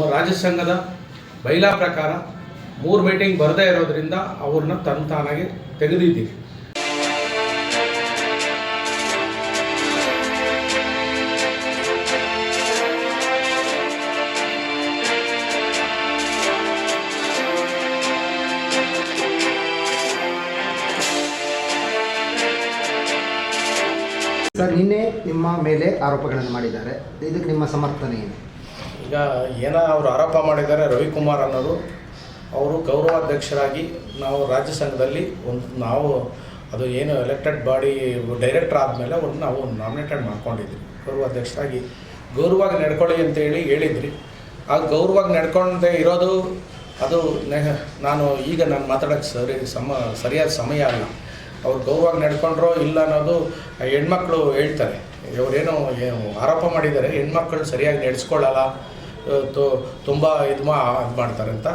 ನಮ್ಮ ರಾಜ್ಯ ಬೈಲಾ ಪ್ರಕಾರ ಮೂರು ಮೀಟಿಂಗ್ ಬರದೇ ಇರೋದ್ರಿಂದ ಅವ್ರನ್ನ ತಂತಾನಾಗೆ ತೆಗೆದಿದ್ದೀವಿ. ಸರ್, ನಿನ್ನೆ ನಿಮ್ಮ ಮೇಲೆ ಆರೋಪಗಳನ್ನು ಮಾಡಿದ್ದಾರೆ. ಇದಕ್ಕೆ ನಿಮ್ಮ ಸಮರ್ಥನೆ ಏನು? ಈಗ ಏನೋ ಅವರು ಆರೋಪ ಮಾಡಿದ್ದಾರೆ ರವಿಕುಮಾರ್ ಅನ್ನೋರು ಅವರು ಗೌರವಾಧ್ಯಕ್ಷರಾಗಿ ನಾವು ರಾಜ್ಯ ಸಂಘದಲ್ಲಿ ಒಂದು ನಾವು ಅದು ಏನು ಎಲೆಕ್ಟೆಡ್ ಬಾಡಿ ಡೈರೆಕ್ಟರ್ ಆದಮೇಲೆ ಅವ್ರನ್ನ ನಾವು ನಾಮಿನೇಟೆಡ್ ಮಾಡ್ಕೊಂಡಿದ್ವಿ. ಗೌರವಾಧ್ಯಕ್ಷರಾಗಿ ಗೌರವವಾಗಿ ನಡ್ಕೊಳ್ಳಿ ಅಂತೇಳಿ ಹೇಳಿದ್ರಿ. ಆ ಗೌರವವಾಗಿ ನಡ್ಕೊಂಡೇ ಇರೋದು ಅದು ನಾನು ಈಗ ನಾನು ಮಾತಾಡೋಕ್ಕೆ ಸರಿ, ಸಮ, ಸರಿಯಾದ ಸಮಯ ಅಲ್ಲ. ಅವ್ರು ಗೌರವವಾಗಿ ನಡ್ಕೊಂಡ್ರೋ ಇಲ್ಲ ಅನ್ನೋದು ಹೆಣ್ಮಕ್ಳು ಹೇಳ್ತಾರೆ. ಇವರೇನೋ ಆರೋಪ ಮಾಡಿದ್ದಾರೆ ಹೆಣ್ಮಕ್ಳು ಸರಿಯಾಗಿ ನಡೆಸ್ಕೊಳ್ಳಲ್ಲ. ತುಂಬ ಇದು ಮಾ ಇದು ಮಾಡ್ತಾರೆ ಅಂತ.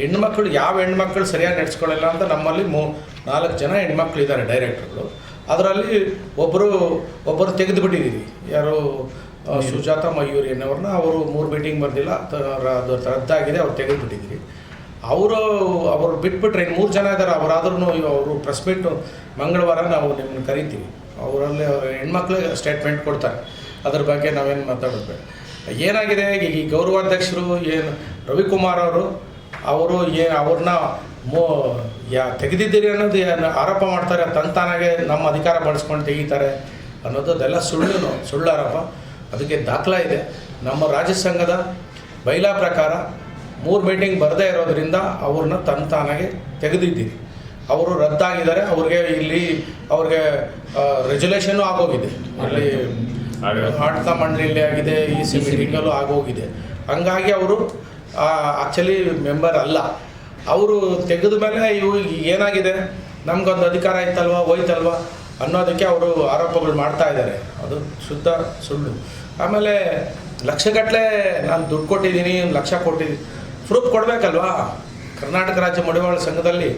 ಹೆಣ್ಮಕ್ಳು ಯಾವ ಹೆಣ್ಮಕ್ಳು ಸರಿಯಾಗಿ ನಡೆಸ್ಕೊಳ್ಳಿಲ್ಲ ಅಂತ ನಮ್ಮಲ್ಲಿ ಮೂ ನಾಲ್ಕು ಜನ ಹೆಣ್ಮಕ್ಳು ಇದ್ದಾರೆ ಡೈರೆಕ್ಟ್ರುಗಳು. ಅದರಲ್ಲಿ ಒಬ್ಬರು ಒಬ್ಬರು ತೆಗೆದುಬಿಟ್ಟಿದ್ದೀವಿ ಯಾರು ಸುಜಾತ ಮಯೂರಿ ಅನ್ನೋರನ್ನ ಅವರು ಮೂರು ಮೀಟಿಂಗ್ ಬಂದಿಲ್ಲ. ಅದು ರದ್ದಾಗಿದೆ ಅವ್ರು ತೆಗೆದುಬಿಟ್ಟಿದ್ದೀವಿ ಅವರು ಅವರು ಬಿಟ್ಬಿಟ್ರೆ ಇನ್ನು ಮೂರು ಜನ ಇದ್ದಾರೆ. ಅವರಾದ್ರೂ ಅವರು ಪ್ರೆಸ್ ಮೀಟ್ ಮಂಗಳವಾರ ನಾವು ನಿಮ್ಮನ್ನು ಕರಿತೀವಿ. ಅವರಲ್ಲಿ ಹೆಣ್ಮಕ್ಳಿಗೆ ಸ್ಟೇಟ್ಮೆಂಟ್ ಕೊಡ್ತಾರೆ. ಅದ್ರ ಬಗ್ಗೆ ನಾವೇನು ಮಾತಾಡೋದು ಬೇಡ. ಏನಾಗಿದೆ? ಈ ಗೌರವಾಧ್ಯಕ್ಷರು, ಏನು ರವಿಕುಮಾರ್ ಅವರು ಅವರು ಏ ಅವ್ರನ್ನ ಮೋ, ಯಾ ತೆಗೆದಿದ್ದೀರಿ ಅನ್ನೋದು ಏನು ಆರೋಪ ಮಾಡ್ತಾರೆ ತಂತಾನಾಗೆ ನಮ್ಮ ಅಧಿಕಾರ ಬಳಸ್ಕೊಂಡು ತೆಗಿತಾರೆ ಅನ್ನೋದು ಅದೆಲ್ಲ ಸುಳ್ಳು ಸುಳ್ಳು ಆರೋಪ. ಅದಕ್ಕೆ ದಾಖಲಾ ಇದೆ. ನಮ್ಮ ರಾಜ್ಯ ಸಂಘದ ಬೈಲಾ ಪ್ರಕಾರ ಮೂರು ಮೀಟಿಂಗ್ ಬರದೇ ಇರೋದ್ರಿಂದ ಅವ್ರನ್ನ ತಂತಾನಾಗೆ ತೆಗೆದಿದ್ದೀರಿ. ಅವರು ರದ್ದಾಗಿದ್ದಾರೆ. ಅವ್ರಿಗೆ ಇಲ್ಲಿ ಅವ್ರಿಗೆ ರೆಜುಲೇಷನ್ನು ಆಗೋಗಿದೆ. ಅಲ್ಲಿ ಆಡಳಿತ ಮಂಡಳಿಯಲ್ಲಿ ಆಗಿದೆ, ಈ ಸಿ ಮೀಟಿಂಗಲ್ಲೂ ಆಗೋಗಿದೆ. ಹಂಗಾಗಿ ಅವರು ಆ್ಯಕ್ಚುಲಿ ಮೆಂಬರ್ ಅಲ್ಲ. ಅವರು ತೆಗೆದ ಮೇಲೆ ಇವು ಏನಾಗಿದೆ? ನಮಗೊಂದು ಅಧಿಕಾರ ಇತ್ತಲ್ವಾ, ಹೋಯ್ತಲ್ವಾ ಅನ್ನೋದಕ್ಕೆ ಅವರು ಆರೋಪಗಳು ಮಾಡ್ತಾ ಇದ್ದಾರೆ. ಅದು ಶುದ್ಧ ಸುಳ್ಳು. ಆಮೇಲೆ ಲಕ್ಷಗಟ್ಟಲೆ ನಾನು ದುಡ್ಡು ಕೊಟ್ಟಿದ್ದೀನಿ, ಲಕ್ಷ ಕೊಟ್ಟಿದ್ದೀನಿ ಪ್ರೂಫ್ ಕೊಡಬೇಕಲ್ವಾ? ಕರ್ನಾಟಕ ರಾಜ್ಯ ಮಡಿವಾಳ ಸಂಘದಲ್ಲಿ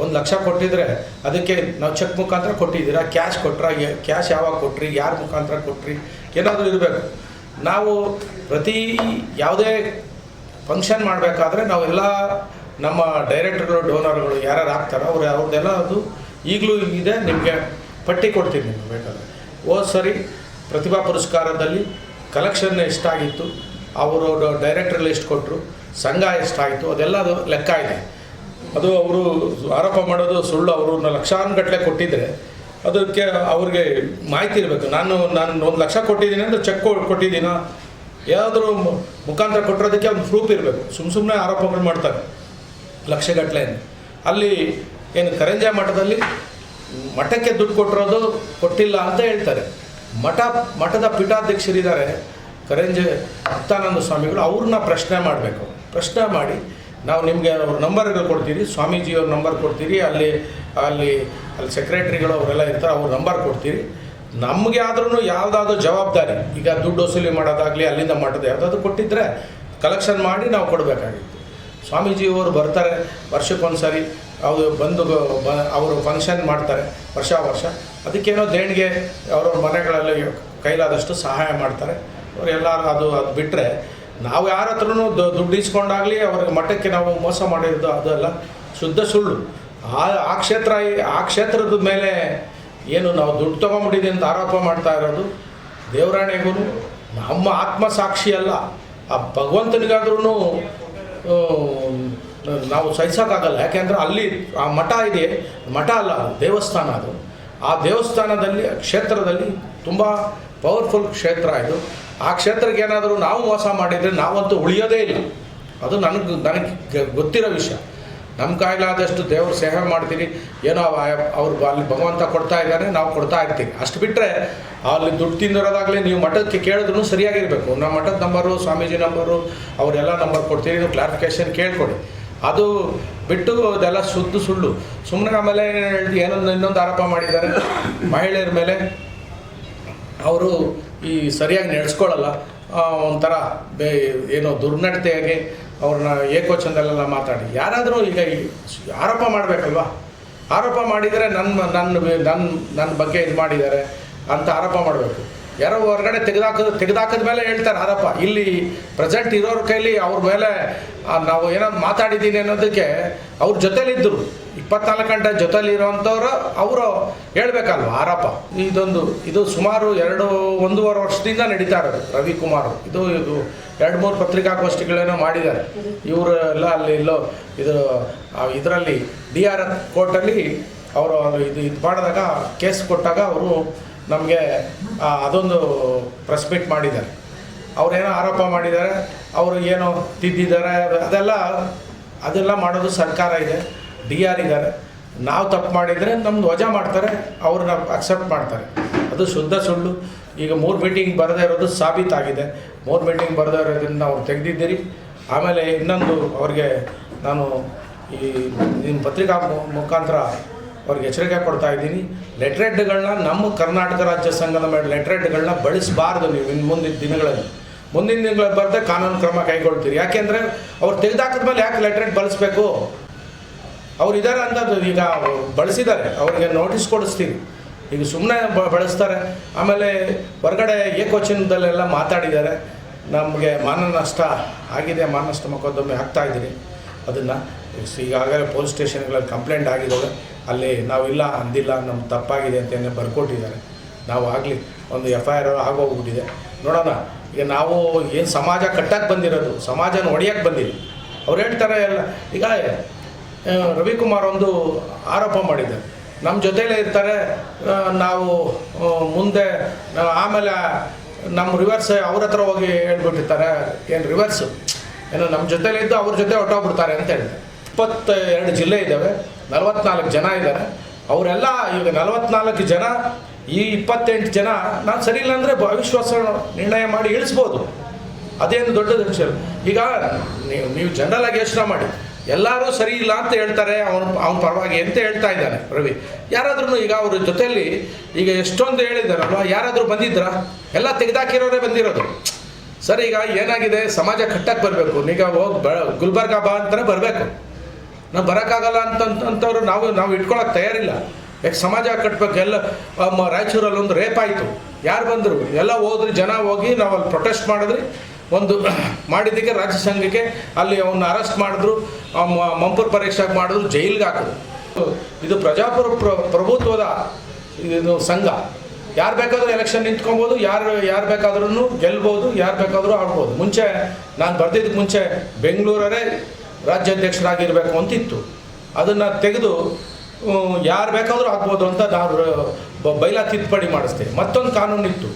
ಒಂದು ಲಕ್ಷ ಕೊಟ್ಟಿದ್ರೆ ಅದಕ್ಕೆ ನಾವು ಚೆಕ್ ಮುಖಾಂತರ ಕೊಟ್ಟಿದ್ದೀರಾ? ಕ್ಯಾಶ್ ಕೊಟ್ರ? ಕ್ಯಾಶ್ ಯಾವಾಗ ಕೊಟ್ರಿ? ಯಾರ ಮುಖಾಂತರ ಕೊಟ್ರಿ? ಏನಾದರೂ ಇರಬೇಕು. ನಾವು ಪ್ರತಿ ಯಾವುದೇ ಫಂಕ್ಷನ್ ಮಾಡಬೇಕಾದ್ರೆ ನಾವೆಲ್ಲ ನಮ್ಮ ಡೈರೆಕ್ಟರ್ಗಳು ಡೋನರ್ಗಳು ಯಾರ್ಯಾರು ಆಗ್ತಾರೋ ಅವ್ರು ಅವ್ರದ್ದೆಲ್ಲ ಅದು ಈಗಲೂ ಇದೆ, ನಿಮಗೆ ಪಟ್ಟಿ ಕೊಡ್ತೀನಿ ನಿಮ್ಗೆ ಬೇಕಾದ್ರೆ. ಓ, ಸರಿ. ಪ್ರತಿಭಾ ಪುರಸ್ಕಾರದಲ್ಲಿ ಕಲೆಕ್ಷನ್ ಎಷ್ಟಾಗಿತ್ತು? ಅವರು ಡೈರೆಕ್ಟ್ರಲ್ಲಿ ಎಷ್ಟು ಕೊಟ್ಟರು ಸಂಘ ಎಷ್ಟಾಯಿತು? ಅದೆಲ್ಲ ಅದು ಲೆಕ್ಕ ಇದೆ. ಅದು ಅವರು ಆರೋಪ ಮಾಡೋದು ಸುಳ್ಳು ಅವರು ಲಕ್ಷಾನುಗಟ್ಟಲೆ ಕೊಟ್ಟಿದ್ರೆ ಅದಕ್ಕೆ ಅವ್ರಿಗೆ ಮಾಹಿತಿ ಇರಬೇಕು. ನಾನು ನಾನು ಒಂದು ಲಕ್ಷ ಕೊಟ್ಟಿದ್ದೀನಿ ಅಂದರೆ ಚೆಕ್ ಕೊಟ್ಟಿದ್ದೀನಾ? ಯಾವುದಾದ್ರೂ ಮುಖಾಂತರ ಕೊಟ್ಟಿರೋದಕ್ಕೆ ಒಂದು ಪ್ರೂಫ್ ಇರಬೇಕು. ಸುಮ್ಮ ಸುಮ್ಮನೆ ಆರೋಪಗಳು ಮಾಡ್ತಾರೆ ಲಕ್ಷಗಟ್ಟಲೆ ಅಲ್ಲಿ ಏನು ಕರಂಜೆ ಮಠದಲ್ಲಿ ಮಠಕ್ಕೆ ದುಡ್ಡು ಕೊಟ್ಟಿರೋದು ಕೊಟ್ಟಿಲ್ಲ ಅಂತ ಹೇಳ್ತಾರೆ. ಮಠ, ಮಠದ ಪೀಠಾಧ್ಯಕ್ಷರಿದ್ದಾರೆ ಕರಂಜೆ ಅತ್ತಾನಂದ ಸ್ವಾಮಿಗಳು, ಅವ್ರನ್ನ ಪ್ರಶ್ನೆ ಮಾಡಬೇಕು. ಪ್ರಶ್ನೆ ಮಾಡಿ ನಾವು ನಿಮಗೆ ಅವ್ರ ನಂಬರ್ಗಳು ಕೊಡ್ತೀರಿ ಸ್ವಾಮೀಜಿಯವ್ರ ನಂಬರ್ ಕೊಡ್ತೀರಿ, ಅಲ್ಲಿ ಅಲ್ಲಿ ಅಲ್ಲಿ ಸೆಕ್ರೆಟ್ರಿಗಳು ಅವರೆಲ್ಲ ಇರ್ತಾರೆ, ಅವ್ರ ನಂಬರ್ ಕೊಡ್ತೀರಿ. ನಮಗೆ ಆದ್ರೂ ಯಾವುದಾದ್ರೂ ಜವಾಬ್ದಾರಿ, ಈಗ ದುಡ್ಡು ವಸೂಲಿ ಮಾಡೋದಾಗಲಿ, ಅಲ್ಲಿಂದ ಮಾಡೋದು ಯಾವುದಾದ್ರು ಕೊಟ್ಟಿದ್ದರೆ ಕಲೆಕ್ಷನ್ ಮಾಡಿ ನಾವು ಕೊಡಬೇಕಾಗಿತ್ತು. ಸ್ವಾಮೀಜಿಯವರು ಬರ್ತಾರೆ ವರ್ಷಕ್ಕೊಂದು ಸಾರಿ ಅವರು ಬಂದು ಬ ಅವರು ಫಂಕ್ಷನ್ ಮಾಡ್ತಾರೆ, ವರ್ಷ ವರ್ಷ. ಅದಕ್ಕೇನೋ ದೇಣಿಗೆ ಅವ್ರವ್ರ ಮನೆಗಳಲ್ಲಿ ಕೈಲಾದಷ್ಟು ಸಹಾಯ ಮಾಡ್ತಾರೆ. ಅವರೆಲ್ಲರೂ ಅದು ಅದು ಬಿಟ್ಟರೆ ನಾವು ಯಾರ ಹತ್ರನು ದುಡ್ಡು ಇಸ್ಕೊಂಡಾಗಲಿ ಅವ್ರಿಗೆ ಮಠಕ್ಕೆ ನಾವು ಮೋಸ ಮಾಡಿರೋದು ಅದಲ್ಲ ಶುದ್ಧ ಸುಳ್ಳು. ಆ ಆ ಕ್ಷೇತ್ರ, ಆ ಕ್ಷೇತ್ರದ ಮೇಲೆ ಏನು ನಾವು ದುಡ್ಡು ತೊಗೊಂಬಿಟ್ಟಿದ್ದೀವಿ ಅಂತ ಆರೋಪ ಮಾಡ್ತಾ ಇರೋದು ದೇವರಾಣೆಗೂ ನಮ್ಮ ಆತ್ಮ ಸಾಕ್ಷಿ ಅಲ್ಲ. ಆ ಭಗವಂತನಿಗಾದ್ರೂ ನಾವು ಸಹಿಸೋಕ್ಕಾಗಲ್ಲ. ಯಾಕೆಂದ್ರೆ ಅಲ್ಲಿ ಆ ಮಠ ಇದೆ. ಮಠ ಅಲ್ಲ ದೇವಸ್ಥಾನ ಅದು. ಆ ದೇವಸ್ಥಾನದಲ್ಲಿ, ಕ್ಷೇತ್ರದಲ್ಲಿ ತುಂಬ ಪವರ್ಫುಲ್ ಕ್ಷೇತ್ರ ಇದು. ಆ ಕ್ಷೇತ್ರಕ್ಕೆ ಏನಾದರೂ ನಾವು ಮೋಸ ಮಾಡಿದರೆ ನಾವಂತೂ ಉಳಿಯೋದೇ ಇಲ್ಲ. ಅದು ನನಗೆ ನನಗೆ ಗೊತ್ತಿರೋ ವಿಷಯ. ನಮ್ಮ ಕಾಯಿಲಾದಷ್ಟು ದೇವ್ರ ಸೇವೆ ಮಾಡ್ತೀನಿ. ಏನೋ ಅವ- ಅವ್ರು ಅಲ್ಲಿ ಭಗವಂತ ಕೊಡ್ತಾ ಇದ್ದಾನೆ, ನಾವು ಕೊಡ್ತಾ ಇರ್ತೀವಿ. ಅಷ್ಟು ಬಿಟ್ಟರೆ ಅಲ್ಲಿ ದುಡ್ಡು ತಿಂದಿರೋದಾಗಲಿ ನೀವು ಮಠಕ್ಕೆ ಕೇಳಿದ್ರು ಸರಿಯಾಗಿರಬೇಕು. ನಮ್ಮ ಮಠದ ನಂಬರು, ಸ್ವಾಮೀಜಿ ನಂಬರು, ಅವರೆಲ್ಲ ನಂಬರ್ ಕೊಡ್ತೀರಿ ನೀವು ಕ್ಲಾರಿಫಿಕೇಷನ್ ಕೇಳ್ಕೊಡಿ. ಅದು ಬಿಟ್ಟು ಅದೆಲ್ಲ ಸುದ್ದು ಸುಳ್ಳು. ಸುಮ್ಮನೆ ಆಮೇಲೆ ಏನೊಂದು, ಇನ್ನೊಂದು ಆರೋಪ ಮಾಡಿದ್ದಾರೆ. ಮಹಿಳೆಯರ ಮೇಲೆ. ಅವರು ಈ ಸರಿಯಾಗಿ ನಡೆಸ್ಕೊಳ್ಳಲ್ಲ. ಒಂಥರ ಬೇ, ಏನೋ ದುರ್ನಡತೆಯಾಗಿ ಅವ್ರನ್ನ ಏಕೋಚನದಲ್ಲೆಲ್ಲ ಮಾತಾಡಿ. ಯಾರಾದರೂ ಈಗ ಆರೋಪ ಮಾಡಬೇಕಲ್ವಾ? ಆರೋಪ ಮಾಡಿದರೆ ನನ್ನ ನನ್ನ ನನ್ನ ನನ್ನ ಬಗ್ಗೆ ಇದು ಮಾಡಿದ್ದಾರೆ ಅಂತ ಆರೋಪ ಮಾಡಬೇಕು. ಯಾರೋ ಹೊರಗಡೆ ತೆಗೆದಾಕಿದ ತೆಗೆದಾಕಿದ ಮೇಲೆ ಹೇಳ್ತಾರೆ ಆರೋಪ. ಇಲ್ಲಿ ಪ್ರೆಸೆಂಟ್ ಇರೋರ ಕೈಲಿ ಅವ್ರ ಮೇಲೆ ನಾವು ಏನೋ ಮಾತಾಡಿದ್ದೀನಿ ಅನ್ನೋದಕ್ಕೆ ಅವ್ರ ಜೊತೆಲಿದ್ದರು ಇಪ್ಪತ್ನಾಲ್ಕು ಗಂಟೆ ಜೊತೆಲಿ ಇರುವಂಥವ್ರು ಅವರು ಹೇಳ್ಬೇಕಲ್ವ ಆರೋಪ ಇದೊಂದು, ಇದು ಸುಮಾರು ಎರಡು, ಒಂದೂವರೆ ವರ್ಷದಿಂದ ನಡೀತಾ ಇರೋದು, ರವಿಕುಮಾರ್. ಇದು ಇದು ಎರಡು ಮೂರು ಪತ್ರಿಕಾಗೋಷ್ಠಿಗಳೇನೋ ಮಾಡಿದ್ದಾರೆ. ಇವರು ಎಲ್ಲ ಅಲ್ಲಿ ಇಲ್ಲೋ ಇದು ಇದರಲ್ಲಿ, ಡಿ ಆರ್ ಎಫ್ ಕೋರ್ಟಲ್ಲಿ ಅವರು ಇದು ಇದು ಮಾಡಿದಾಗ, ಕೇಸ್ ಕೊಟ್ಟಾಗ ಅವರು ನಮಗೆ ಅದೊಂದು ಪ್ರೆಸ್ ಮೀಟ್ ಮಾಡಿದ್ದಾರೆ. ಅವರೇನೋ ಆರೋಪ ಮಾಡಿದ್ದಾರೆ, ಅವರು ಏನೋ ತಿದ್ದಿದ್ದಾರೆ, ಅದೆಲ್ಲ ಅದೆಲ್ಲ ಮಾಡೋದು ಸರ್ಕಾರ ಇದೆ. ಡಿ ಆರ್ ಇದ್ದಾರೆ. ನಾವು ತಪ್ಪು ಮಾಡಿದರೆ ನಮ್ದು ವಜಾ ಮಾಡ್ತಾರೆ, ಅವ್ರನ್ನ ಅಕ್ಸೆಪ್ಟ್ ಮಾಡ್ತಾರೆ. ಅದು ಶುದ್ಧ ಸುಳ್ಳು. ಈಗ ಮೂರು ಮೀಟಿಂಗ್ ಬರದೇ ಇರೋದು ಸಾಬೀತಾಗಿದೆ ಮೂರು ಮೀಟಿಂಗ್ ಬರದೇ ಇರೋದ್ರಿಂದ ಅವ್ರು ತೆಗೆದಿದ್ದೀರಿ. ಆಮೇಲೆ ಇನ್ನೊಂದು ಅವ್ರಿಗೆ ನಾನು ಈ ನಿಮ್ಮ ಪತ್ರಿಕಾ ಮುಖಾಂತರ ಅವ್ರಿಗೆ ಎಚ್ಚರಿಕೆ ಕೊಡ್ತಾ ಇದ್ದೀನಿ. ಲೆಟ್ರೆಡ್ಗಳನ್ನ ನಮ್ಮ ಕರ್ನಾಟಕ ರಾಜ್ಯ ಸಂಘದ ಮೇಲೆ ಲೆಟ್ರೆಡ್ಗಳನ್ನ ಬಳಸಬಾರ್ದು ನೀವು ಇನ್ನು ಮುಂದಿನ ದಿನಗಳಲ್ಲಿ. ಮುಂದಿನ ದಿನಗಳಲ್ಲಿ ಬರದೆ ಕಾನೂನು ಕ್ರಮ ಕೈಗೊಳ್ತೀರಿ. ಯಾಕೆಂದರೆ ಅವ್ರು ತೆಗೆದಾಕಿದ ಮೇಲೆ ಯಾಕೆ ಲೆಟ್ರೆಡ್ ಬಳಸಬೇಕು? ಅವ್ರು ಇದ್ದಾರೆ ಅಂತ ಈಗ ಬಳಸಿದ್ದಾರೆ. ಅವ್ರಿಗೆ ನೋಟಿಸ್ ಕೊಡಿಸ್ತೀವಿ. ಈಗ ಸುಮ್ಮನೆ ಬಳಸ್ತಾರೆ. ಆಮೇಲೆ ಹೊರಗಡೆ ಏಕವಚನದಲ್ಲೆಲ್ಲ ಮಾತಾಡಿದ್ದಾರೆ. ನಮಗೆ ಮಾನ ನಷ್ಟ ಆಗಿದೆ. ಮಾನ ನಷ್ಟ ಮೊಕದ್ದಮೆ ಹಾಕ್ತಾ ಇದ್ದೀರಿ. ಅದನ್ನು ಈಗಾಗಲೇ ಪೊಲೀಸ್ ಸ್ಟೇಷನ್ಗಳಲ್ಲಿ ಕಂಪ್ಲೇಂಟ್ ಆಗಿದ್ದಾವೆ. ಅಲ್ಲಿ ನಾವಿಲ್ಲ ಅಂದಿಲ್ಲ ನಮ್ಮ ತಪ್ಪಾಗಿದೆ ಅಂತ ಬರ್ಕೊಟ್ಟಿದ್ದಾರೆ. ನಾವು ಆಗಲಿ, ಒಂದು ಎಫ್ ಐ ಆರ್ ಆಗೋಗ್ಬಿಟ್ಟಿದೆ. ನೋಡೋಣ. ಈಗ ನಾವು ಏನು ಸಮಾಜ ಕಟ್ಟಕ್ಕೆ ಬಂದಿರೋದು, ಸಮಾಜನ ಹೊಡಿಯಕ್ಕೆ ಬಂದಿಲ್ಲ ಅವ್ರು ಹೇಳ್ತಾರೆ ಎಲ್ಲ. ಈಗ ರವಿಕುಮಾರ್ ಒಂದು ಆರೋಪ ಮಾಡಿದ್ದಾರೆ ನಮ್ಮ ಜೊತೆಲೇ ಇರ್ತಾರೆ ನಾವು ಮುಂದೆ ಆಮೇಲೆ ನಮ್ಮ ರಿವರ್ಸ್ ಅವ್ರ ಹತ್ರ ಹೋಗಿ ಹೇಳ್ಬಿಟ್ಟಿರ್ತಾರೆ. ಏನು ರಿವರ್ಸು ಏನು ನಮ್ಮ ಜೊತೆಲೇ ಇದ್ದು ಅವ್ರ ಜೊತೆ ಹೊಟ್ಟೋಗ್ಬಿಡ್ತಾರೆ ಅಂತ ಹೇಳಿದೆ. ಇಪ್ಪತ್ತೆರಡು ಜಿಲ್ಲೆ ಇದ್ದಾವೆ, ನಲವತ್ನಾಲ್ಕು ಜನ ಇದ್ದಾರೆ. ಅವರೆಲ್ಲ ಈಗ ನಲವತ್ನಾಲ್ಕು ಜನ, ಈ ಇಪ್ಪತ್ತೆಂಟು ಜನ ನಾನು ಸರಿ ಇಲ್ಲ ಅಂದರೆ ಅವಿಶ್ವಾಸ ನಿರ್ಣಯ ಮಾಡಿ ಇಳಿಸ್ಬೋದು. ಅದೇನು ದೊಡ್ಡ ವಿಷಯ ಈಗ ನೀವು ನೀವು ಜನರಲ್ ಆಗಿ ಯೋಚನೆ ಮಾಡಿ. ಎಲ್ಲರೂ ಸರಿ ಇಲ್ಲ ಅಂತ ಹೇಳ್ತಾರೆ. ಅವನು ಅವನ ಪರವಾಗಿ ಅಂತ ಹೇಳ್ತಾ ಇದ್ದಾನೆ? ರವಿ ಯಾರಾದ್ರೂ ಈಗ ಅವ್ರ ಜೊತೆಯಲ್ಲಿ ಈಗ ಎಷ್ಟೊಂದು ಹೇಳಿದಾರಲ್ವ ಯಾರಾದರೂ ಬಂದಿದ್ರ? ಎಲ್ಲ ತೆಗೆದಾಕಿರೋರೇ ಬಂದಿರೋದು. ಸರ್, ಈಗ ಏನಾಗಿದೆ? ಸಮಾಜ ಕಟ್ಟಕ್ಕೆ ಬರಬೇಕು. ಈಗ ಹೋಗಿ ಬ, ಗುಲ್ಬರ್ಗ ಬಾ ಅಂತಲೇ ಬರಬೇಕು. ನಾವು ಬರೋಕ್ಕಾಗಲ್ಲ ಅಂತಂತವ್ರು ನಾವು ನಾವು ಇಟ್ಕೊಳಕ್ಕೆ ತಯಾರಿಲ್ಲ. ಯಾಕೆ ಸಮಾಜ ಕಟ್ಟಬೇಕು ಎಲ್ಲ ರಾಯಚೂರಲ್ಲಿ ಒಂದು ರೇಪ್ ಆಯಿತು. ಯಾರು ಬಂದರು? ಎಲ್ಲ ಹೋದ್ರಿ, ಜನ ಹೋಗಿ ನಾವು ಅಲ್ಲಿ ಪ್ರೊಟೆಸ್ಟ್ ಮಾಡಿದ್ರಿ. ಒಂದು ಮಾಡಿದ್ದಕ್ಕೆ ರಾಜ್ಯ ಸಂಘಕ್ಕೆ ಅಲ್ಲಿ ಅವನ್ನ ಅರೆಸ್ಟ್ ಮಾಡಿದ್ರು ಮಂಪರ್ ಮ- ಮಂಪೂರ್ ಪರೀಕ್ಷೆ ಮಾಡಿದ್ರು, ಜೈಲಿಗೆ ಹಾಕಿದ್ರು. ಇದು ಪ್ರಜಾಪ್ರ ಪ್ರಭುತ್ವದ ಇದು ಸಂಘ. ಯಾರು ಬೇಕಾದರೂ ಎಲೆಕ್ಷನ್ ನಿಂತ್ಕೊಬೋದು, ಯಾರು ಯಾರು ಬೇಕಾದ್ರೂ ಗೆಲ್ಬೋದು, ಯಾರು ಬೇಕಾದರೂ ಆಡ್ಬೋದು. ಮುಂಚೆ ನಾನು ಬರ್ತಿದ್ದಕ್ಕೆ ಮುಂಚೆ ಬೆಂಗಳೂರರೇ ರಾಜ್ಯಾಧ್ಯಕ್ಷರಾಗಿರಬೇಕು ಅಂತಿತ್ತು. ಅದನ್ನು ತೆಗೆದು ಯಾರು ಬೇಕಾದರೂ ಆಗ್ಬೋದು ಅಂತ ನಾವು ಬೈಲಾ ತಿದ್ದುಪಡಿ ಮಾಡಿಸ್ತೇವೆ ಮತ್ತೊಂದು ಕಾನೂನು ಇತ್ತು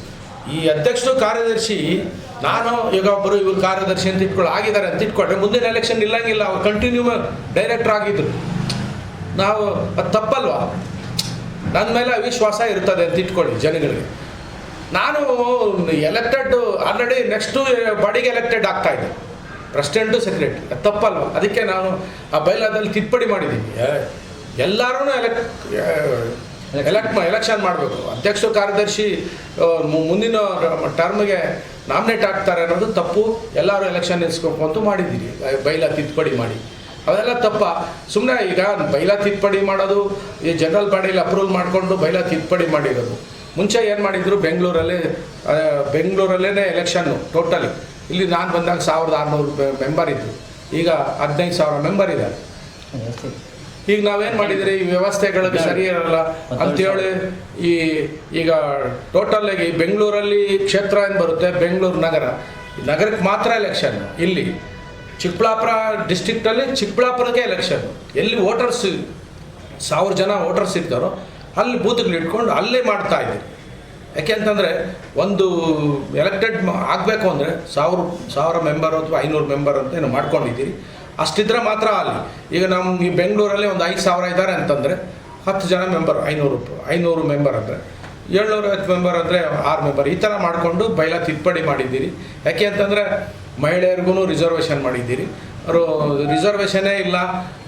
ಈ ಅಧ್ಯಕ್ಷರು ಕಾರ್ಯದರ್ಶಿ ನಾನು ಈಗ ಒಬ್ಬರು ಇವ್ರ ಕಾರ್ಯದರ್ಶಿ ಅಂತ ಇಟ್ಕೊಳ್ಳಿ ಆಗಿದ್ದಾರೆ ಅಂತ ಇಟ್ಕೊಂಡ್ರೆ ಮುಂದಿನ ಎಲೆಕ್ಷನ್ ಇಲ್ಲಂಗಿಲ್ಲ ಅವ್ರು ಕಂಟಿನ್ಯೂ ಡೈರೆಕ್ಟರ್ ಆಗಿದ್ರು. ನಾವು, ಅದು ತಪ್ಪಲ್ವಾ? ನನ್ನ ಮೇಲೆ ಅವಿಶ್ವಾಸ ಇರ್ತದೆ ಅಂತ ಇಟ್ಕೊಳ್ಳಿ ಜನಗಳಿಗೆ. ನಾನು ಎಲೆಕ್ಟೆಡ್ ಆಲ್ರೆಡಿ ನೆಕ್ಸ್ಟು ಬಾಡಿಗೆ ಎಲೆಕ್ಟೆಡ್ ಆಗ್ತಾ ಇದ್ದೆ. ಪ್ರೆಸಿಡೆಂಟು ಸೆಕ್ರೆಟರಿ ಅದು ತಪ್ಪಲ್ವಾ? ಅದಕ್ಕೆ ನಾನು ಆ ಬೈಲಾದಲ್ಲಿ ತಿದ್ದುಪಡಿ ಮಾಡಿದ್ದೀನಿ. ಎಲ್ಲರೂ ಎಲೆಕ್ಟ್ ಎಲೆಕ್ಟ್ ಎಲೆಕ್ಷನ್ ಮಾಡಬೇಕು. ಅಧ್ಯಕ್ಷ, ಕಾರ್ಯದರ್ಶಿ ಮುಂದಿನ ಟರ್ಮ್ಗೆ ನಾಮಿನೇಟ್ ಆಗ್ತಾರೆ ಅನ್ನೋದು ತಪ್ಪು. ಎಲ್ಲರೂ ಎಲೆಕ್ಷನ್ ನಿಲ್ಲಿಸ್ಬೇಕು ಅಂತೂ ಮಾಡಿದ್ದೀರಿ. ಬೈಲಾ ತಿದ್ದುಪಡಿ ಮಾಡಿ. ಅವೆಲ್ಲ ತಪ್ಪ. ಸುಮ್ಮನೆ ಈಗ ಬೈಲಾ ತಿದ್ದುಪಡಿ ಮಾಡೋದು, ಈ ಜನರಲ್ ಬಾಡಿಯಲ್ಲಿ ಅಪ್ರೂವಲ್ ಮಾಡಿಕೊಂಡು ಬೈಲಾ ತಿದ್ದುಪಡಿ ಮಾಡಿರೋದು. ಮುಂಚೆ ಏನು ಮಾಡಿದ್ರು ಬೆಂಗಳೂರಲ್ಲಿ ಬೆಂಗಳೂರಲ್ಲೇ ಎಲೆಕ್ಷನ್ನು ಟೋಟಲಿ ಇಲ್ಲಿ ನಾನು ಬಂದಾಗ ಸಾವಿರದ ಆರುನೂರು ಮೆಂಬರ್ ಇದ್ದರು ಈಗ ಹದಿನೈದು ಸಾವಿರ ಮೆಂಬರ್ ಇದ್ದಾರೆ. ಈಗ ನಾವೇನು ಮಾಡಿದ್ರಿ? ಈ ವ್ಯವಸ್ಥೆಗಳಿಗೆ ಸರಿ ಇರಲ್ಲ. ಅಂತೇಳಿ ಈ ಈಗ ಟೋಟಲ್ ಆಗಿ ಬೆಂಗಳೂರಲ್ಲಿ ಕ್ಷೇತ್ರ ಏನು ಬರುತ್ತೆ? ಬೆಂಗಳೂರು ನಗರ. ನಗರಕ್ಕೆ ಮಾತ್ರ ಎಲೆಕ್ಷನ್ ಇಲ್ಲಿ ಚಿಕ್ಕಬಳ್ಳಾಪುರ ಡಿಸ್ಟಿಕ್ಟಲ್ಲಿ ಚಿಕ್ಕಬಳ್ಳಾಪುರಕ್ಕೆ ಎಲೆಕ್ಷನ್ ಎಲ್ಲಿ ವೋಟರ್ಸ್ ಸಾವಿರ ಜನ ವೋಟರ್ಸ್ ಇರ್ತಾರೋ, ಅಲ್ಲಿ ಬೂತ್ಗಳು ಇಟ್ಕೊಂಡು ಅಲ್ಲೇ ಮಾಡ್ತಾ ಇದ್ದೀವಿ ಯಾಕೆಂತಂದರೆ ಒಂದು ಎಲೆಕ್ಟೆಡ್ ಆಗಬೇಕು ಅಂದರೆ ಸಾವಿರ ಸಾವಿರ ಮೆಂಬರ್ ಅಥವಾ ಐನೂರು ಮೆಂಬರ್ ಅಂತ ಏನು ಮಾಡ್ಕೊಂಡಿದ್ದೀರಿ. ಅಷ್ಟಿದ್ರೆ ಮಾತ್ರ ಅಲ್ಲಿ. ಈಗ ನಮ್ಮ ಬೆಂಗಳೂರಲ್ಲಿ ಒಂದು ಐದು ಸಾವಿರ ಇದ್ದಾರೆ ಅಂತಂದರೆ ಹತ್ತು ಜನ ಮೆಂಬರ್ ಐನೂರು ಐನೂರು ಮೆಂಬರ್ ಅಂದರೆ. ಏಳ್ನೂರ ಐವತ್ತು ಮೆಂಬರ್ ಅಂದರೆ ಆರು ಮೆಂಬರ್ ಈ ಥರ ಮಾಡಿಕೊಂಡು ಬೈಲ ತಿದ್ದುಪಡಿ ಮಾಡಿದ್ದೀರಿ. ಯಾಕೆ ಅಂತಂದರೆ ಮಹಿಳೆಯರಿಗೂ ರಿಸರ್ವೇಷನ್ ಮಾಡಿದ್ದೀರಿ. ಅವರು ರಿಸರ್ವೇಷನ್ನೇ ಇಲ್ಲ.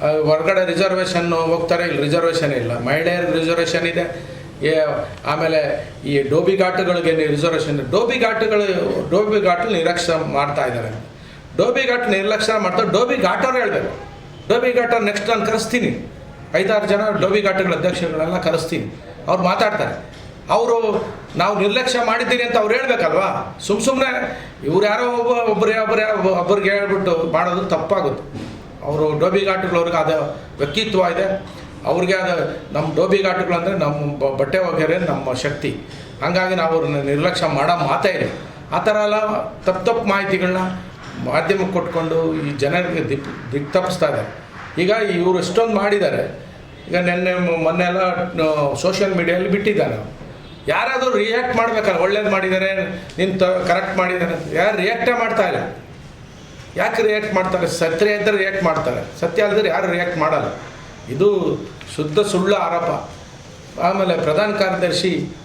ಹೊರಗಡೆ ರಿಸರ್ವೇಷನ್ ಹೋಗ್ತಾರೆ, ಇಲ್ಲಿ ರಿಸರ್ವೇಷನ್ ಇಲ್ಲ. ಮಹಿಳೆಯರಿಗೆ ರಿಸರ್ವೇಷನ್ ಇದೆ. ಏ, ಆಮೇಲೆ ಈ ಡೋಬಿ ಘಾಟುಗಳಿಗೆ ರಿಸರ್ವೇಷನ್ ಡೋಬಿ ಘಾಟುಗಳು, ಡೋಬಿ ಘಾಟು ನಿರಕ್ಷ ಮಾಡ್ತಾ ಇದ್ದಾರೆ. ಡೋಬಿ ಘಾಟ್ ನಿರ್ಲಕ್ಷ್ಯ ಮಾಡ್ತಾರೆ. ಡೋಬಿ ಘಾಟವ್ರು ಹೇಳ್ಬೇಕು. ಡೋಬಿ ಘಾಟ ನೆಕ್ಸ್ಟ್ ನಾನು ಕರೆಸ್ತೀನಿ. ಐದಾರು ಜನ ಡೋಬಿ ಘಾಟುಗಳ ಅಧ್ಯಕ್ಷಗಳನ್ನೆಲ್ಲ ಕರೆಸ್ತೀನಿ. ಅವ್ರು ಮಾತಾಡ್ತಾರೆ. ಅವರು ನಾವು ನಿರ್ಲಕ್ಷ್ಯ ಮಾಡಿದ್ದೀನಿ ಅಂತ ಅವ್ರು ಹೇಳ್ಬೇಕಲ್ವಾ? ಸುಮ್ಮ ಸುಮ್ಮನೆ ಇವ್ರು ಯಾರೋ ಒಬ್ಬ ಒಬ್ಬರೇ ಒಬ್ಬರೇ ಒಬ್ಬರಿಗೆ ಹೇಳ್ಬಿಟ್ಟು ಮಾಡೋದು ತಪ್ಪಾಗುತ್ತೆ. ಅವರು ಡೋಬಿ ಘಾಟುಗಳವ್ರಿಗೆ ಅದು ವ್ಯಕ್ತಿತ್ವ ಇದೆ. ಅವ್ರಿಗೆ ಅದು ನಮ್ಮ ಡೋಬಿ ಘಾಟುಗಳು ಅಂದರೆ ನಮ್ಮ ಬಟ್ಟೆ ಒಗೆರೆ ನಮ್ಮ ಶಕ್ತಿ. ಹಂಗಾಗಿ ನಾವು ಅವ್ರನ್ನ ನಿರ್ಲಕ್ಷ್ಯ ಮಾಡೋ ಮಾತೇ ಇದೆ ಆ ಥರ ಎಲ್ಲ ತಪ್ಪು ತಪ್ಪು ಮಾಹಿತಿಗಳನ್ನ ಮಾಧ್ಯಮಕ್ಕೆ ಕೊಟ್ಕೊಂಡು ಈ ಜನರಿಗೆ ದಿಕ್ ದಿಕ್ ತಪ್ಪಿಸ್ತಾ ಈಗ ಇವರು ಎಷ್ಟೊಂದು ಮಾಡಿದ್ದಾರೆ. ಈಗ ನಿನ್ನೆ ಮ- ಮೊನ್ನೆ ಎಲ್ಲ ಸೋಷಿಯಲ್ ಮೀಡಿಯಲ್ಲಿ ಬಿಟ್ಟಿದ್ದಾರೆ. ಯಾರಾದರೂ ರಿಯಾಕ್ಟ್ ಮಾಡಬೇಕಲ್ಲ, ಒಳ್ಳೇದು ಮಾಡಿದ್ದಾರೆ, ನಿಂತ ಕರೆಕ್ಟ್ ಮಾಡಿದ್ದಾರೆ ಯಾರು ರಿಯಾಕ್ಟೇ ಮಾಡ್ತಾ ಇಲ್ಲ. ಯಾಕೆ ರಿಯಾಕ್ಟ್ ಮಾಡ್ತಾರೆ? ಸತ್ಯ ಇದ್ದರೆ ರಿಯಾಕ್ಟ್ ಮಾಡ್ತಾರೆ. ಸತ್ಯ ಅಲ್ಲದ್ರೆ ಯಾರು ರಿಯಾಕ್ಟ್ ಮಾಡಲ್ಲ. ಇದು ಶುದ್ಧ ಸುಳ್ಳು ಆರೋಪ. ಆಮೇಲೆ ಪ್ರಧಾನ ಕಾರ್ಯದರ್ಶಿ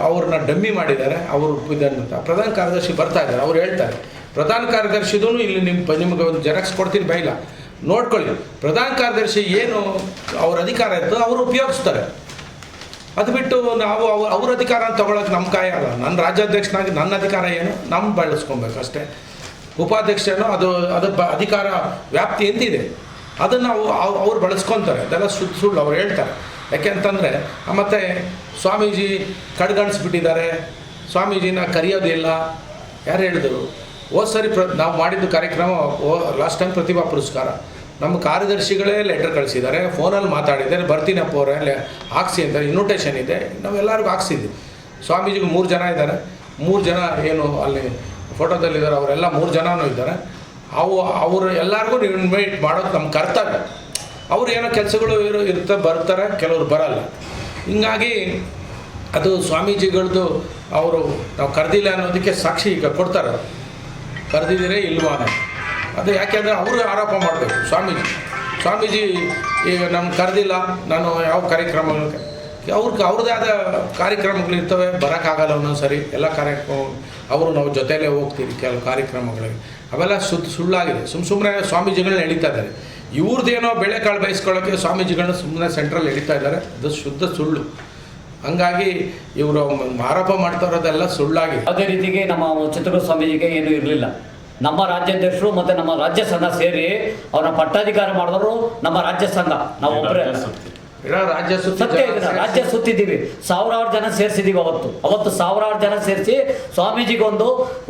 ಅವ್ರನ್ನ ಡಮ್ಮಿ ಮಾಡಿದ್ದಾರೆ. ಅವರು ಇದನ್ನು ಪ್ರಧಾನ ಕಾರ್ಯದರ್ಶಿ ಬರ್ತಾ ಇದ್ದಾರೆ. ಅವ್ರು ಹೇಳ್ತಾರೆ ಪ್ರಧಾನ ಕಾರ್ಯದರ್ಶಿದೂ ಇಲ್ಲಿ ನಿಮ್ಮ ನಿಮಗೆ ಒಂದು ಜೆರಾಕ್ಸ್ ಕೊಡ್ತೀನಿ, ಬೈಲ. ನೋಡ್ಕೊಳ್ಳಿ. ಪ್ರಧಾನ ಕಾರ್ಯದರ್ಶಿ ಏನು ಅವ್ರ ಅಧಿಕಾರ ಇತ್ತು ಅವರು ಉಪಯೋಗಿಸ್ತಾರೆ. ಅದು ಬಿಟ್ಟು ನಾವು ಅವ್ರ ಅವ್ರ ಅಧಿಕಾರ ತಗೊಳಕ್ಕೆ ನಮ್ಮ ಕಾಯ ಅಲ್ಲ. ನನ್ನ ರಾಜ್ಯಾಧ್ಯಕ್ಷನಾಗಿ ನನ್ನ ಅಧಿಕಾರ ಏನು? ನಮ್ಮ ಬಳಸ್ಕೊಬೇಕು ಅಷ್ಟೇ. ಉಪಾಧ್ಯಕ್ಷನೋ ಅದು ಅದು ಬ ಅಧಿಕಾರ ವ್ಯಾಪ್ತಿ ಎಂತಿದೆ? ಅದನ್ನು ನಾವು ಅವ್- ಅವ್ರು ಬಳಸ್ಕೊತಾರೆ. ಅದೆಲ್ಲ ಸುಳ್ಳು ಸುಳ್ಳು ಅವ್ರು ಹೇಳ್ತಾರೆ. ಯಾಕೆ ಅಂತಂದರೆ ಮತ್ತು ಸ್ವಾಮೀಜಿ ಕಡ್ಗಣಿಸ್ಬಿಟ್ಟಿದ್ದಾರೆ. ಸ್ವಾಮೀಜಿನ ಕರೆಯೋದಿಲ್ಲ. ಯಾರು ಹೇಳಿದರು? ಹೋದ್ ಸರಿ ಪ್ರ ನಾವು ಮಾಡಿದ್ದು ಕಾರ್ಯಕ್ರಮ ಲಾಸ್ಟ್ ಟೈಮ್ ಪ್ರತಿಭಾ ಪುರಸ್ಕಾರ. ನಮ್ಮ ಕಾರ್ಯದರ್ಶಿಗಳೇ ಲೆಟರ್ ಕಳಿಸಿದ್ದಾರೆ ಫೋನಲ್ಲಿ ಮಾತಾಡಿದ್ದಾರೆ ಬರ್ತೀನಪ್ಪ ಅವರೇ ಅಲ್ಲೇ ಹಾಕ್ಸಿ ಅಂತ ಇನ್ವಿಟೇಷನ್ ಇದೆ, ನಾವೆಲ್ಲರಿಗೂ ಹಾಕ್ಸಿದ್ವಿ. ಸ್ವಾಮೀಜಿಗೆ ಮೂರು ಜನ ಇದ್ದಾರೆ, ಮೂರು ಜನ ಏನು ಅಲ್ಲಿ ಫೋಟೋದಲ್ಲಿದ್ದಾರೆ ಅವರೆಲ್ಲ ಮೂರು ಜನನೂ ಇದ್ದಾರೆ. ಅವು, ಅವರು ಎಲ್ಲರಿಗೂ ಇನ್ವೈಟ್ ಮಾಡೋದು ನಮ್ಮ ಕರ್ತವ್ಯ. ಅವ್ರು ಏನೋ ಕೆಲಸಗಳು ಇರು, ಇರ್ತಾ ಬರ್ತಾರೆ, ಕೆಲವರು ಬರಲ್ಲ. ಹಿಂಗಾಗಿ ಅದು ಸ್ವಾಮೀಜಿಗಳದ್ದು ಅವರು ನಾವು ಕರೆದಿಲ್ಲ ಅನ್ನೋದಕ್ಕೆ ಸಾಕ್ಷಿ ಈಗ ಕೊಡ್ತಾರೆ. ಕರೆದಿದ್ದೀರೇ ಇಲ್ವಾ. ಅದು ಯಾಕೆಂದರೆ ಅವರು ಆರೋಪ ಮಾಡಬೇಕು. ಸ್ವಾಮೀಜಿ ಸ್ವಾಮೀಜಿ ಈಗ ನಮ್ಗೆ ಕರೆದಿಲ್ಲ, ನಾನು ಯಾವ ಕಾರ್ಯಕ್ರಮಗಳಿಗೆ ಅವ್ರಿಗೆ ಅವ್ರದ್ದೇ ಆದ ಕಾರ್ಯಕ್ರಮಗಳಿರ್ತವೆ ಬರೋಕ್ಕಾಗಲ್ಲ ಒಂದೊಂದು ಸರಿ ಎಲ್ಲ ಕಾರ್ಯಕ್ರಮ, ಅವರು ನಾವು ಜೊತೆಯಲ್ಲೇ ಹೋಗ್ತೀವಿ ಕೆಲವು ಕಾರ್ಯಕ್ರಮಗಳಿಗೆ. ಅವೆಲ್ಲ ಶುದ್ಧ ಸುಳ್ಳಾಗಿದೆ. ಸುಮ್ಮ ಸುಮ್ಮನೆ ಸ್ವಾಮೀಜಿಗಳನ್ನ ಎಳಿತಾ ಇದ್ದಾರೆ. ಇವ್ರದ್ದೇನೋ ಬೆಳೆಕಾಳು ಬಯಸ್ಕೊಳ್ಳೋಕ್ಕೆ ಸ್ವಾಮೀಜಿಗಳನ್ನ ಸುಮ್ಮನೆ ಸೆಂಟ್ರಲ್ಲಿ ಎಳಿತಾ ಇದ್ದಾರೆ. ಅದು ಶುದ್ಧ ಸುಳ್ಳು. ಹಂಗಾಗಿ ಇವರು ಆರೋಪ ಮಾಡ್ತಾ ಇರೋದೆಲ್ಲ ಸುಳ್ಳಾಗಿದೆ. ಯಾವುದೇ ರೀತಿಗೆ ನಮ್ಮ ಚಿತ್ರದುರ್ಗ ಸ್ವಾಮೀಜಿಗೆ ಏನು ಇರಲಿಲ್ಲ. ನಮ್ಮ ರಾಜ್ಯಾಧ್ಯಕ್ಷರು ಮತ್ತೆ ನಮ್ಮ ರಾಜ್ಯ ಸಂಘ ಸೇರಿ ಅವರ ಪಟ್ಟಾಧಿಕಾರ ಮಾಡಿದವರು ನಮ್ಮ ರಾಜ್ಯ ಸಂಘ. ನಾವು ಒಬ್ಬರೇ ರಾಜ್ಯ ಸುತ್ತ. ಸತ್ಯ ರಾಜ್ಯ ಸುತ್ತಿದ್ದೀವಿ. ಸಾವಿರಾರು ಜನ ಸೇರಿಸಿದೀವಿ ಅವತ್ತು. ಅವತ್ತು ಸಾವಿರಾರು ಜನ ಸೇರಿಸಿ ಸ್ವಾಮೀಜಿಗೊಂದು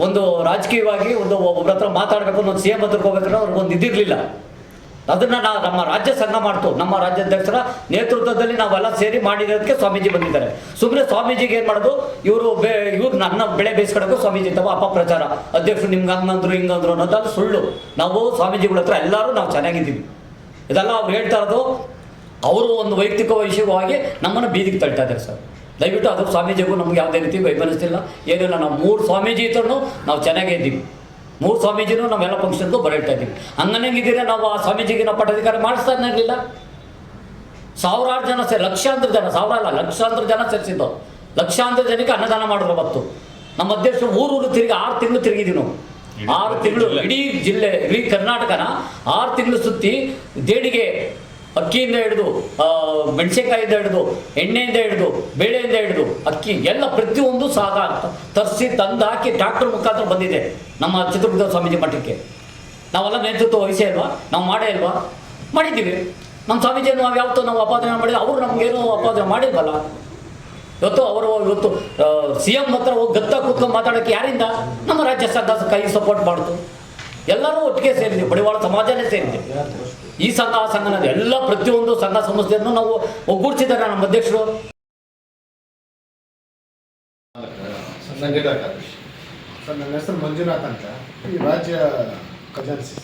ಒಂದು ರಾಜಕೀಯವಾಗಿ ಒಂದು ಒಬ್ಬರ ಹತ್ರ ಮಾತಾಡಬೇಕು ಒಂದು ಸಿ ಎಂ ಹತ್ರಕ್ಕೆ ಹೋಗ್ಬೇಕಂದ್ರೆ ಅವ್ರಿಗೊಂದು ಇದಿರಲಿಲ್ಲ. ಅದನ್ನ ನಾವು ನಮ್ಮ ರಾಜ್ಯ ಸಂಘ ಮಾಡ್ತು. ನಮ್ಮ ರಾಜ್ಯಾಧ್ಯಕ್ಷರ ನೇತೃತ್ವದಲ್ಲಿ ನಾವೆಲ್ಲ ಸೇರಿ ಮಾಡಿರೋದಕ್ಕೆ ಸ್ವಾಮೀಜಿ ಬಂದಿದ್ದಾರೆ. ಸುಮ್ಮನೆ ಸ್ವಾಮೀಜಿಗೆ ಏನು ಮಾಡೋದು? ಇವರು ಬೇ ಇವ್ರು ನನ್ನ ಬೆಳೆ ಬೇಯಿಸ್ಕೊಡಕ್ಕೆ ಸ್ವಾಮೀಜಿ ತಮ್ಮ ಅಪಪ್ರಚಾರ. ಅಧ್ಯಕ್ಷರು ನಿಮ್ಗೆ ಹಂಗಂದ್ರು, ಹಿಂಗಂದ್ರು ಅನ್ನೋದಲ್ಲ ಸುಳ್ಳು. ನಾವು ಸ್ವಾಮೀಜಿಗಳ ಹತ್ರ ಎಲ್ಲರೂ ನಾವು ಚೆನ್ನಾಗಿದ್ದೀವಿ. ಇದೆಲ್ಲ ಅವ್ರು ಹೇಳ್ತಾ ಇರೋದು, ಅವರು ಒಂದು ವೈಯಕ್ತಿಕ ವಿಷಯವಾಗಿ ನಮ್ಮನ್ನು ಬೀದಿಗೆ ತಳ್ತಾ ಇದ್ದಾರೆ ಸರ್. ದಯವಿಟ್ಟು ಅದು ಸ್ವಾಮೀಜಿಗೂ ನಮ್ಗೆ ಯಾವುದೇ ರೀತಿ ವೈಮನಸ್ಸಿಲ್ಲ. ಏನಿಲ್ಲ, ನಾವು ಮೂರು ಸ್ವಾಮೀಜಿ ಇದ್ರೂ ನಾವು ಚೆನ್ನಾಗೇ ಇದ್ದೀವಿ. ಮೂರು ಸ್ವಾಮೀಜಿನೂ ನಾವೆಲ್ಲ ಫಂಕ್ಷನ್ಗೂ ಬರೀತಾ ಇದ್ದೀವಿ. ಹಂಗನಂಗಿದ್ದೀರಾ ನಾವು ಆ ಸ್ವಾಮೀಜಿಗೆ ನಾವು ಪಟ್ಟಾಧಿಕಾರ ಮಾಡಿಸ್ತಾ ಇರಲಿಲ್ಲ. ಸಾವಿರಾರು ಜನ ಸೇರಿ ಲಕ್ಷಾಂತರ ಜನ ಸಾವಿರ ಅಲ್ಲ ಲಕ್ಷಾಂತರ ಜನ ಸೇರಿಸಿದ್ದು. ಲಕ್ಷಾಂತರ ಜನಕ್ಕೆ ಅನ್ನದಾನ ಮಾಡಿದ್ರು ಅವತ್ತು ನಮ್ಮ ಅಧ್ಯಕ್ಷರು ಊರೂರು ತಿರುಗಿ ಆರು ತಿಂಗಳು ತಿರುಗಿದ್ವಿ ನಾವು. ಆರು ತಿಂಗಳು ಇಡೀ ಜಿಲ್ಲೆ ಇಡೀ ಕರ್ನಾಟಕನ ಆರು ತಿಂಗಳು ಸುತ್ತಿ ದೇಣಿಗೆ ಅಕ್ಕಿಯಿಂದ ಹಿಡಿದು ಮೆಣಸಿನಕಾಯಿಯಿಂದ ಹಿಡಿದು, ಎಣ್ಣೆಯಿಂದ ಹಿಡಿದು, ಬೇಳೆಯಿಂದ ಹಿಡಿದು, ಅಕ್ಕಿ ಎಲ್ಲ ಪ್ರತಿಯೊಂದು ಸಾಗ ತರಿಸಿ ತಂದು ಹಾಕಿ ಮುಖಾಂತರ ಬಂದಿದೆ ನಮ್ಮ ಚಿತ್ರದುರ್ಗ ಸ್ವಾಮೀಜಿ ಮಠಕ್ಕೆ. ನಾವೆಲ್ಲ ನೇತೃತ್ವ ವಹಿಸೇ ಅಲ್ವಾ ನಾವು ಮಾಡೇ ಅಲ್ವಾ ಮಾಡಿದ್ದೀವಿ. ನಮ್ಮ ಸ್ವಾಮೀಜಿಯನ್ನು ನಾವು ಯಾವತ್ತೂ ನಾವು ಅಪಾದನೆ ಮಾಡಿದ್ರೆ ಅವರು ನಮಗೇನು ಅಪಾದನೆ ಮಾಡಿಲ್ವಲ್ಲ? ಇವತ್ತು ಅವರು ಇವತ್ತು ಸಿ ಎಂ ಹತ್ರ ಹೋಗಿ ಗತ್ತ ಕೂತ್ಕೊಂಡು ಮಾತಾಡೋಕ್ಕೆ ಯಾರಿಂದ? ನಮ್ಮ ರಾಜ್ಯ ಸರ್ಕಾರ ಕೈ ಸಪೋರ್ಟ್ ಮಾಡ್ತು. ಎಲ್ಲರೂ ಒಟ್ಟಿಗೆ ಸೇರಿದ್ದೀವಿ ಬಡಿವಾಳ ಸಮಾಜನೇ ಸೇರಿದೆ ಈ ಸಂಘ, ಆ ಸಂಘ ಎಲ್ಲ ಪ್ರತಿಯೊಂದು ಸಂಘ ಸಂಸ್ಥೆಯನ್ನು ನಾವು ಒಗ್ಗೂಡಿಸಿದ್ದಾರೆ ನಮ್ಮ ಅಧ್ಯಕ್ಷರು. ಸರ್, ನನ್ನ ಹೆಸರು ಮಂಜುನಾಥ್ ಅಂತ. ಈ ರಾಜ್ಯ ಖಜಾನ್ಸಿ